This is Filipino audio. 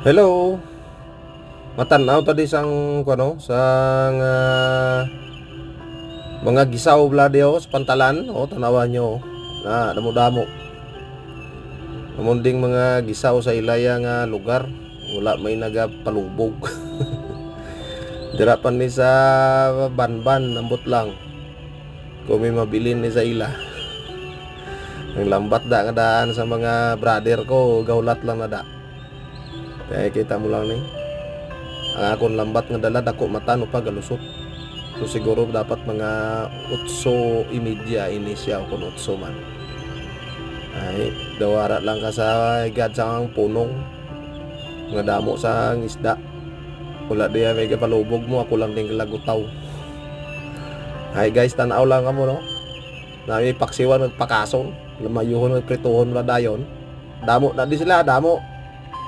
Hello. Matanaw ta di sang kuno sang ah, mga gisaw bladio sa pantalan o tanawan nyo na damo-damo. Namunding mga gisaw sa ilaya nga lugar wala may nagapalubog. Dira pa ni sa banban ambot lang. Kung may mabilin ni sa ila. Ang lambat da nga daan sa mga brother ko gaulat lang na da. Kaya kita mo lang ni. Ang akong lambat nga dala dako mata no pa galusot. So siguro dapat mga utso imidya ini siya kung utso man. Ay, dawara lang ka sa igad sa punong. Nga damo sa isda. Wala diya may kapalubog mo, ako lang din kalagutaw. Ay guys, tanaw lang ka mo no. Nami paksiwan ng pakason. Lamayuhon ng prituhon na dayon. Damo na di sila, damo.